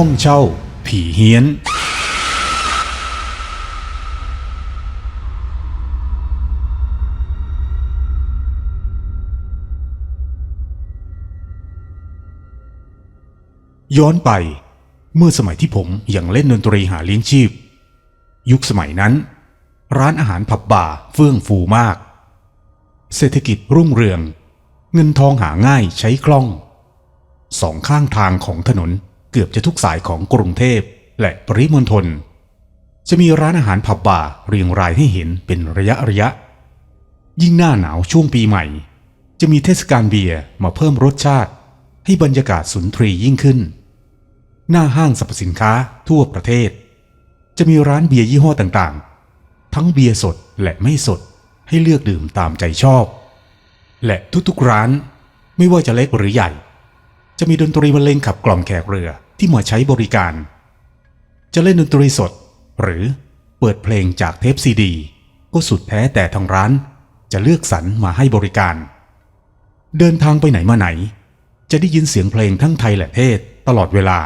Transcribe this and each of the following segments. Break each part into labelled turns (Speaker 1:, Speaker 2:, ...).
Speaker 1: ห้องเช่า ผีเฮี้ยน ย้อนไป เมื่อสมัยที่ผมยังเล่นดนตรีหาเลี้ยงชีพ ยุคสมัยนั้น ร้านอาหารผับบาร์เฟื่องฟูมาก เศรษฐกิจรุ่งเรือง เงินทองหาง่ายใช้คล่อง สองข้างทางของถนน เกือบจะทุกสายของกรุงเทพและปริมณฑลจะมีร้านอาหารผับบาร์เรียงรายให้เห็นเป็นระยะระยะ ยิ่งหน้าหนาวช่วงปีใหม่ จะมีเทศกาลเบียร์มาเพิ่มรสชาติ ให้บรรยากาศสุนทรียิ่งขึ้น หน้าห้างสรรพสินค้าทั่วประเทศ จะมีร้านเบียร์ยี่ห้อต่างๆ ทั้งเบียร์สดและไม่สดให้เลือกดื่มตามใจชอบ และทุกๆร้านไม่ว่าจะเล็กหรือใหญ่ จะมีดนตรีบรรเลงขับกล่อมแขกเรือที่มาใช้บริการ จะเล่นดนตรีสด หรือเปิดเพลงจากเทปซีดี ก็สุดแท้แต่ทางร้าน จะเลือกสรรมาให้บริการ เดินทางไปไหนมาไหน จะได้ยินเสียงเพลงทั้งไทยและเทศตลอดเวลา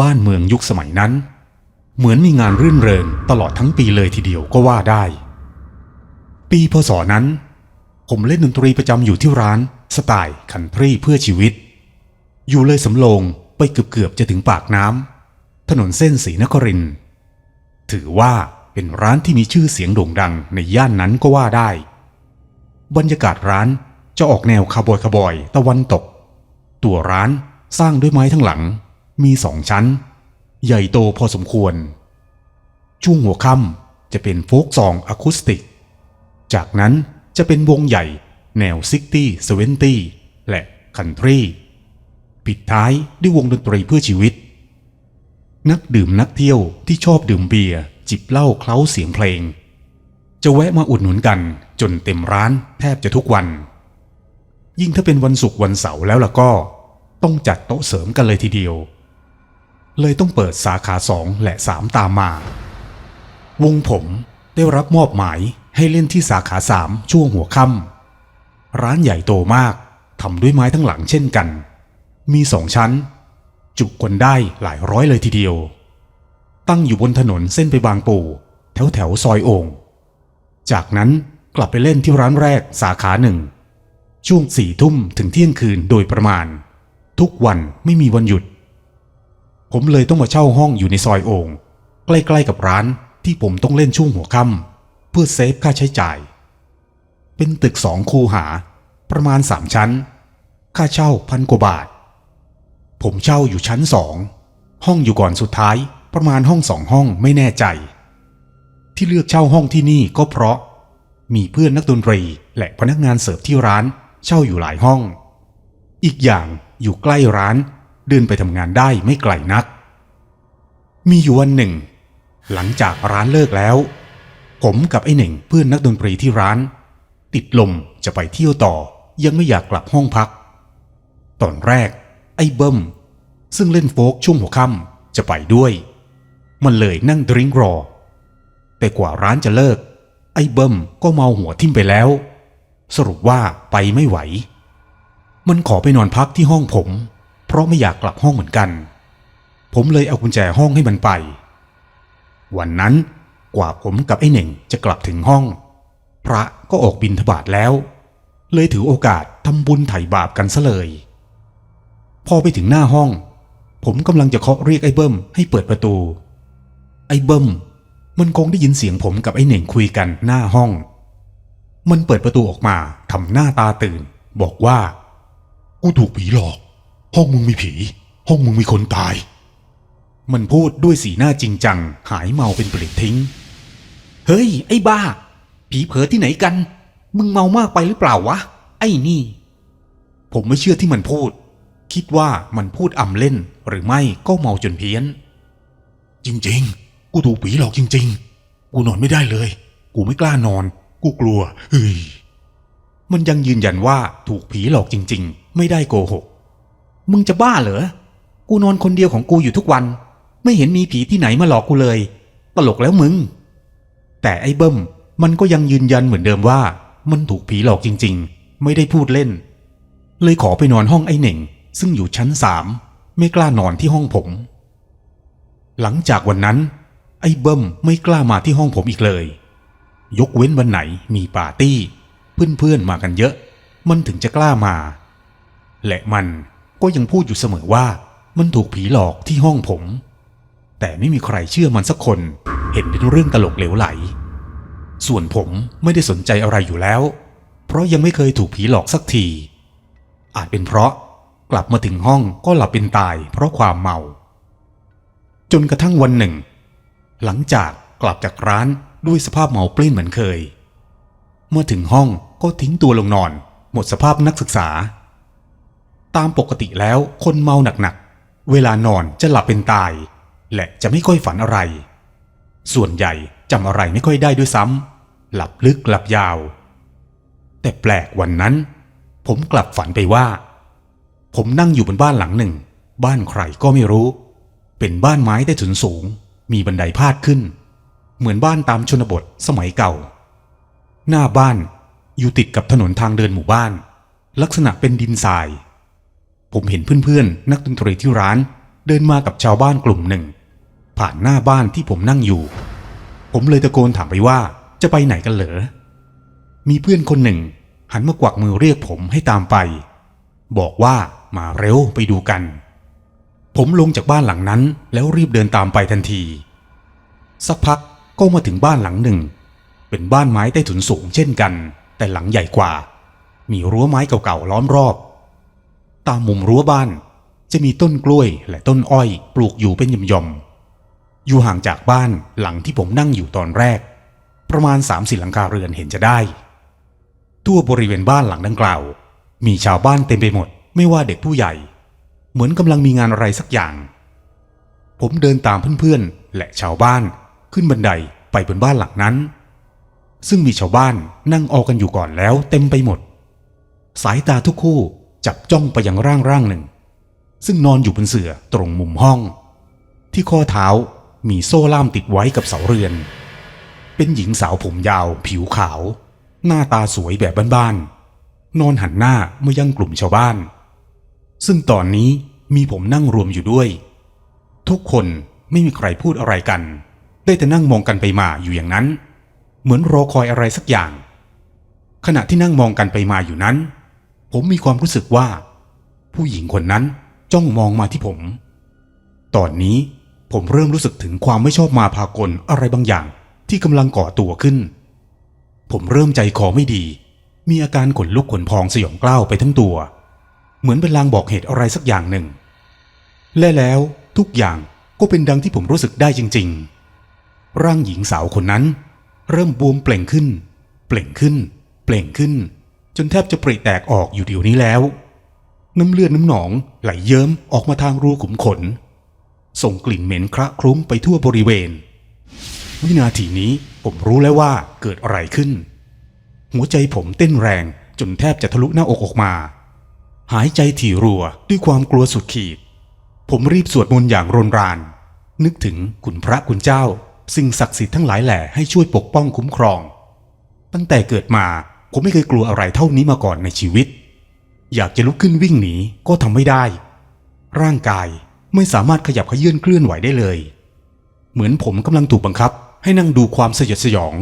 Speaker 1: บ้านเมืองยุคสมัยนั้น เหมือนมีงานรื่นเริงตลอดทั้งปีเลยทีเดียวก็ว่าได้ ปีพศนั้น ผมเล่นดนตรีประจำอยู่ที่ร้านสไตล์คันทรีเพื่อชีวิต อยู่เลยสำโรงไปเกือบๆจะถึงปากน้ำถนนเส้นศรีนครินถือว่าเป็นร้านที่มีชื่อเสียงโด่งดังในย่านนั้นก็ว่าได้ บรรยากาศร้านจะออกแนวคาบอยคาบอยตะวันตก ตัวร้านสร้างด้วยไม้ทั้งหลัง มีสองชั้น ใหญ่โตพอสมควร ช่วงหัวค่ำจะเป็นโฟกซองอะคูสติก จากนั้นจะเป็นวงใหญ่แนวซิกตี้เซเวนตี้และคันทรี ปิดท้ายด้วยวงดนตรีเพื่อชีวิต นักดื่มนักเที่ยวที่ชอบดื่มเบียร์จิบเหล้าเคล้าเสียงเพลง จะแวะมาอุดหนุนกันจนเต็มร้านแทบจะทุกวัน ยิ่งถ้าเป็นวันศุกร์วันเสาร์แล้วล่ะก็ ต้องจัดโต๊ะเสริมกันเลยทีเดียว เลยต้องเปิดสาขาสองและสามตามมา วงผมได้รับมอบหมายให้เล่นที่สาขาสามช่วงหัวค่ำร้านใหญ่โตมากทำด้วยไม้ทั้งหลังเช่นกัน มีสองชั้น จุคนได้หลายร้อยเลยทีเดียว ตั้งอยู่บนถนนเส้นไปบางปูแถวแถวซอยโองค์จากนั้นกลับไปเล่นที่ร้านแรกสาขาหนึ่ง ช่วงสี่ทุ่มถึงเที่ยงคืนโดยประมาณ ทุกวันไม่มีวันหยุด ผมเลยต้องมาเช่าห้องอยู่ในซอยโองค์ใกล้ๆกับร้านที่ผมต้องเล่นช่วงหัวค่ำเพื่อเซฟค่าใช้จ่าย เป็นตึกสองคูหาประมาณสามชั้น ค่าเช่าพันกว่าบาท ผมเช่าอยู่ชั้นสองห้องอยู่ก่อนสุดท้ายประมาณห้องสองห้องไม่แน่ใจ ที่เลือกเช่าห้องที่นี่ก็เพราะ มีเพื่อนนักดนตรีและพนักงานเสิร์ฟที่ร้านเช่าอยู่หลายห้อง อีกอย่างอยู่ใกล้ร้านเดินไปทำงานได้ไม่ไกลนัก มีอยู่วันหนึ่ง หลังจากร้านเลิกแล้ว ผมกับไอ้เหน่งเพื่อนนักดนตรีที่ร้าน ติดลมจะไปเที่ยวต่อยังไม่อยากกลับห้องพัก ตอนแรก ไอ้เบิ้มซึ่งเล่นโฟกช่วงหัวค่ำจะไปด้วย มันเลยนั่งดริงรอ แต่กว่าร้านจะเลิก ไอ้เบิ้มก็เมาหัวทิ่มไปแล้ว สรุปว่าไปไม่ไหว มันขอไปนอนพักที่ห้องผม เพราะไม่อยากกลับห้องเหมือนกัน ผมเลยเอากุญแจห้องให้มันไป วันนั้นกว่าผมกับไอ้เหน่งจะกลับถึงห้อง พระก็ออกบินทบาทแล้ว เลยถือโอกาสทำบุญไถ่บาปกันซะเลย พอไปถึงหน้าห้อง ผมกำลังจะเคาะเรียกไอ้เบิ้มให้เปิดประตู ไอ้เบิ้มมันคงได้ยินเสียงผมกับไอ้เหน่งคุยกันหน้าห้อง มันเปิดประตูออกมาทำหน้าตาตื่น บอกว่า กูถูกผีหลอก ห้องมึงมีผี ห้องมึงมีคนตาย มันพูดด้วยสีหน้าจริงจัง หายเมาเป็นปลิดทิ้ง เฮ้ย ไอ้บ้า ผีเผลอที่ไหนกัน มึงเมามากไปหรือเปล่าวะ ไอ้นี่ ผมไม่เชื่อที่มันพูด คิดว่ามันพูดอำเล่นหรือไม่ก็เมาจนเพี้ยน จริงๆ กูถูกผีหลอกจริง ๆ กูนอนไม่ได้เลย กูไม่กล้านอน กูกลัวเฮ้ยมันยังยืนยันว่าถูกผีหลอกจริง ๆ ไม่ได้โกหก มึงจะบ้าเหรอ กูนอนคนเดียวของกูอยู่ทุกวัน ไม่เห็นมีผีที่ไหนมาหลอกกูเลย ตลกแล้วมึง แต่ไอ้เบิ้มมันก็ยังยืนยันเหมือนเดิมว่า มันถูกผีหลอกจริง ๆ ไม่ได้พูดเล่น เลยขอไปนอนห้องไอ้เหน่ง ซึ่งอยู่ชั้นสามไม่กล้านอนที่ห้องผม หลังจากวันนั้น ไอ้เบิ้มไม่กล้ามาที่ห้องผมอีกเลย ยกเว้นวันไหนมีปาร์ตี้ เพื่อนๆมากันเยอะ มันถึงจะกล้ามา และมันก็ยังพูดอยู่เสมอว่ามันถูกผีหลอกที่ห้องผม แต่ไม่มีใครเชื่อมันสักคน เห็นเป็นเรื่องตลกเหลวไหล ส่วนผมไม่ได้สนใจอะไรอยู่แล้ว เพราะยังไม่เคยถูกผีหลอกสักที อาจเป็นเพราะ กลับมาถึงห้องก็หลับเป็นตายเพราะความเมา จนกระทั่งวันหนึ่ง หลังจากกลับจากร้านด้วยสภาพเมาปลิ้นเหมือนเคย เมื่อถึงห้องก็ทิ้งตัวลงนอน หมดสภาพนักศึกษา ตามปกติแล้วคนเมาหนักๆ เวลานอนจะหลับเป็นตาย และจะไม่ค่อยฝันอะไร ส่วนใหญ่จำอะไรไม่ค่อยได้ด้วยซ้ำหลับลึกหลับยาว แต่แปลกวันนั้น ผมกลับฝันไปว่า ผมนั่งอยู่บนบ้านหลังหนึ่ง บ้านใครก็ไม่รู้ เป็นบ้านไม้ใต้ถุนสูง มีบันไดพาดขึ้น เหมือนบ้านตามชนบทสมัยเก่า หน้าบ้านอยู่ติดกับถนนทางเดินหมู่บ้าน ลักษณะเป็นดินทราย ผมเห็นเพื่อนๆ นักดนตรีที่ร้านเดินมากับชาวบ้านกลุ่มหนึ่ง ผ่านหน้าบ้านที่ผมนั่งอยู่ ผมเลยตะโกนถามไปว่าจะไปไหนกันเหรอ มีเพื่อนคนหนึ่ง หันมากวักมือเรียกผมให้ตามไป บอกว่า มาเร็วไปดูกัน ผมลงจากบ้านหลังนั้น แล้วรีบเดินตามไปทันที สักพักก็มาถึงบ้านหลังหนึ่ง เป็นบ้านไม้ใต้ถุนสูงเช่นกัน แต่หลังใหญ่กว่า มีรั้วไม้เก่าๆล้อมรอบ ตามมุมรั้วบ้านจะมีต้นกล้วยและต้นอ้อยปลูกอยู่เป็นยมๆ อยู่ห่างจากบ้านหลังที่ผมนั่งอยู่ตอนแรก ประมาณสามสี่หลังคาเรือนเห็นจะได้ ทั่วบริเวณบ้านหลังดังกล่าว มีชาวบ้านเต็มไปหมด ไม่ว่าเด็กผู้ใหญ่ เหมือนกำลังมีงานอะไรสักอย่าง ผมเดินตามเพื่อนๆ และชาวบ้านขึ้นบันไดไปบนบ้านหลังนั้น ซึ่งมีชาวบ้านนั่งออกกันอยู่ก่อนแล้วเต็มไปหมด สายตาทุกคู่จับจ้องไปยังร่างร่างหนึ่ง ซึ่งนอนอยู่บนเสื่อตรงมุมห้อง ที่ข้อเท้ามีโซ่ล่ามติดไว้กับเสาเรือน เป็นหญิงสาวผมยาว ผิวขาว หน้าตาสวยแบบบ้านๆนอนหันหน้ามายังกลุ่มชาวบ้าน ซึ่งตอนนี้มีผมนั่งรวมอยู่ด้วย ทุกคนไม่มีใครพูดอะไรกัน ได้แต่นั่งมองกันไปมาอยู่อย่างนั้น เหมือนรอคอยอะไรสักอย่าง ขณะที่นั่งมองกันไปมาอยู่นั้น ผมมีความรู้สึกว่า ผู้หญิงคนนั้นจ้องมองมาที่ผม ตอนนี้ผมเริ่มรู้สึกถึงความไม่ชอบมาพากลอะไรบางอย่างที่กำลังก่อตัวขึ้น ผมเริ่มใจคอไม่ดี มีอาการขนลุกขนพองสยองกล้าวไปทั้งตัว เหมือนเป็นลางบอกเหตุอะไรสักอย่างหนึ่ง และแล้วทุกอย่างก็เป็นดังที่ผมรู้สึกได้จริง ๆ ร่างหญิงสาวคนนั้น เริ่มบวมเปล่งขึ้น เปล่งขึ้น เปล่งขึ้น จนแทบจะปริแตกออกอยู่เดี๋ยวนี้แล้ว น้ำเลือดน้ำหนองไหลเยิ้มออกมาทางรูขุมขน ส่งกลิ่นเหม็นคระคลุ้งไปทั่วบริเวณ วินาทีนี้ผมรู้แล้วว่าเกิดอะไรขึ้น หัวใจผมเต้นแรงจนแทบจะทะลุหน้าอกออกมา หายใจถี่รัวด้วยความกลัวสุดขีด ผมรีบสวดมนต์อย่างรนราน นึกถึงคุณพระคุณเจ้า สิ่งศักดิ์สิทธิ์ทั้งหลายแหล่ให้ช่วยปกป้องคุ้มครอง ตั้งแต่เกิดมาผมไม่เคยกลัวอะไรเท่านี้มาก่อนในชีวิต อยากจะลุกขึ้นวิ่งหนีก็ทำไม่ได้ ร่างกายไม่สามารถขยับขยื่นเคลื่อนไหวได้เลย เหมือนผมกำลังถูกบังคับ ให้นั่งดูความสยดสยอง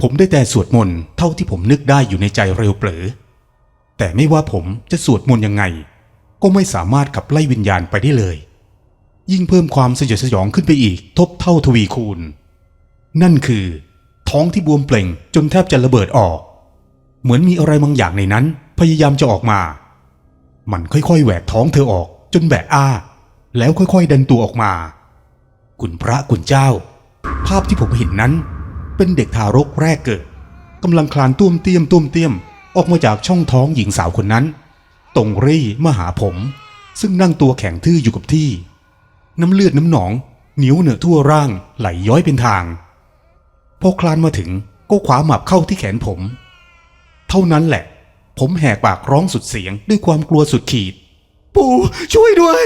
Speaker 1: ผมได้แต่สวดมนต์เท่าที่ผมนึกได้อยู่ในใจเร็วเปลอ แต่ไม่ว่าผมจะสวดมนต์ยังไง ก็ไม่สามารถขับไล่วิญญาณไปได้เลย ยิ่งเพิ่มความสยดสยองขึ้นไปอีกทบเท่าทวีคูณ นั่นคือ ท้องที่บวมเปล่งจนแทบจะระเบิดออก เหมือนมีอะไรบางอย่างในนั้น พยายามจะออกมา มันค่อยๆแหวกท้องเธอออกจนแบกอ้า แล้วค่อยๆ ดันตัวออกมา คุณพระคุณเจ้า ภาพที่ผมเห็นนั้น เป็นเด็กทารกแรกเกิดกำลังคลานตุ้มเตี้ยมตุ้มเตี้ยม ออกมาจากช่องท้องหญิงสาวคนนั้น ตรงรี่มาหาผม ซึ่งนั่งตัวแข็งทื่ออยู่กับที่ น้ำเลือดน้ำหนองเหนียวเหนอะทั่วร่างไหลย้อยเป็นทาง พอคลานมาถึงก็ขวาหมับเข้าที่แขนผม เท่านั้นแหละ ผมแหกปากร้องสุดเสียงด้วยความกลัวสุดขีด ปู่ช่วยด้วย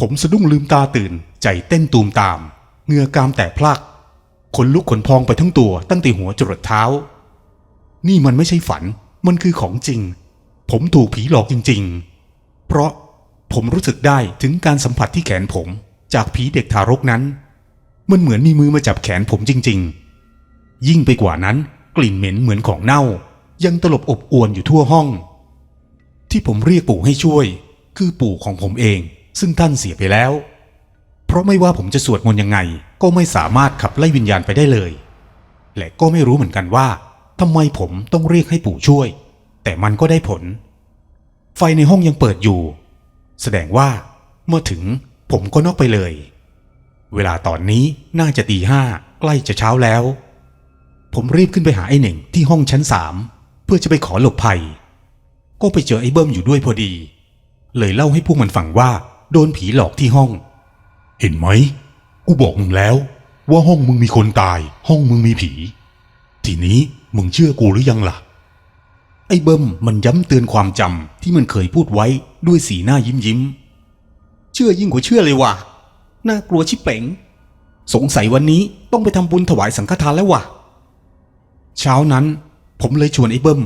Speaker 1: ผมสะดุ้งลืมตาตื่นใจเต้นตูมตาม เงือกามแตกพลักขนลุกขนพองไปทั้งตัวตั้งแต่หัวจรดเท้า นี่มันไม่ใช่ฝัน มันคือของจริง ผมถูกผีหลอกจริง ๆ เพราะผมรู้สึกได้ถึงการสัมผัสที่แขนผม จากผีเด็กทารกนั้น มันเหมือนมีมือมาจับแขนผมจริง ๆ ยิ่งไปกว่านั้นกลิ่นเหม็นเหมือนของเน่า ยังตลบอบอวนอยู่ทั่วห้อง ที่ผมเรียกปู่ให้ช่วย คือปู่ของผมเอง ซึ่งท่านเสียไปแล้ว เพราะไม่ว่าผมจะสวดมนต์ยังไง ก็ไม่สามารถขับไล่วิญญาณไปได้เลย และก็ไม่รู้เหมือนกันว่า ทำไมผมต้องเรียกให้ปู่ช่วย แต่มันก็ได้ผล ไฟในห้องยังเปิดอยู่ แสดงว่าเมื่อถึงผมก็นอกไปเลย เวลาตอนนี้น่าจะตีห้าใกล้จะเช้าแล้ว ผมรีบขึ้นไปหาไอ้หนึ่งที่ห้องชั้นสามเพื่อจะไปขอหลบภัย ก็ไปเจอไอ้เบิ้มอยู่ด้วยพอดี เลยเล่าให้พวกมันฟังว่า โดนผีหลอกที่ห้อง เห็นไหมกูบอกมึงแล้ว ว่าห้องมึงมีคนตาย ห้องมึงมีผี ทีนี้ มึงเชื่อกูหรือยังล่ะ ไอ้เบิ้มมันย้ำเตือนความจำที่มันเคยพูดไว้ด้วยสีหน้ายิ้มยิ้มๆเชื่อยิ่งกว่าเชื่อเลยว่ะ น่ากลัวชิบเป๋ง สงสัยวันนี้ต้องไปทำบุญถวายสังฆทานแล้วว่ะ เช้านั้น ผมเลยชวนไอ้เบิ้ม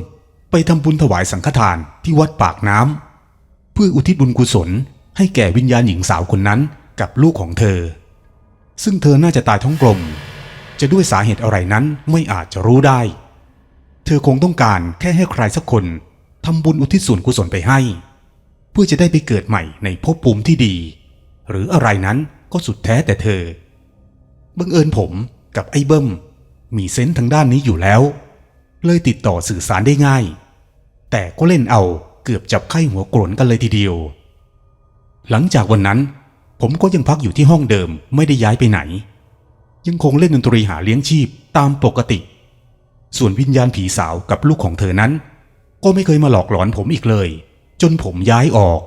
Speaker 1: ไปทำบุญถวายสังฆทานที่วัดปากน้ำเพื่ออุทิศบุญกุศล ให้แก่วิญญาณหญิงสาวคนนั้นกับลูกของเธอ ซึ่งเธอน่าจะตายท้องกลม จะด้วยสาเหตุอะไรนั้นไม่อาจจะรู้ได้ เธอคงต้องการแค่ให้ใครสักคนทำบุญอุทิศส่วนกุศลไปให้ เพื่อจะได้ไปเกิดใหม่ในภพภูมิที่ดี หรืออะไรนั้นก็สุดแท้แต่เธอ บังเอิญผมกับไอ้เบิ้ม มีเซนส์ทางด้านนี้อยู่แล้ว เลยติดต่อสื่อสารได้ง่าย แต่ก็เล่นเอาเกือบจับไข้หัวโกรนกันเลยทีเดียว หลังจากวันนั้น ผมก็ยังพักอยู่ที่ห้องเดิมไม่ได้ย้ายไปไหน ยังคงเล่นดนตรีหาเลี้ยงชีพตามปกติ ส่วนวิญญาณผีสาวกับลูกของเธอนั้น ก็ไม่เคยมาหลอกหลอนผมอีกเลย จนผมย้ายออก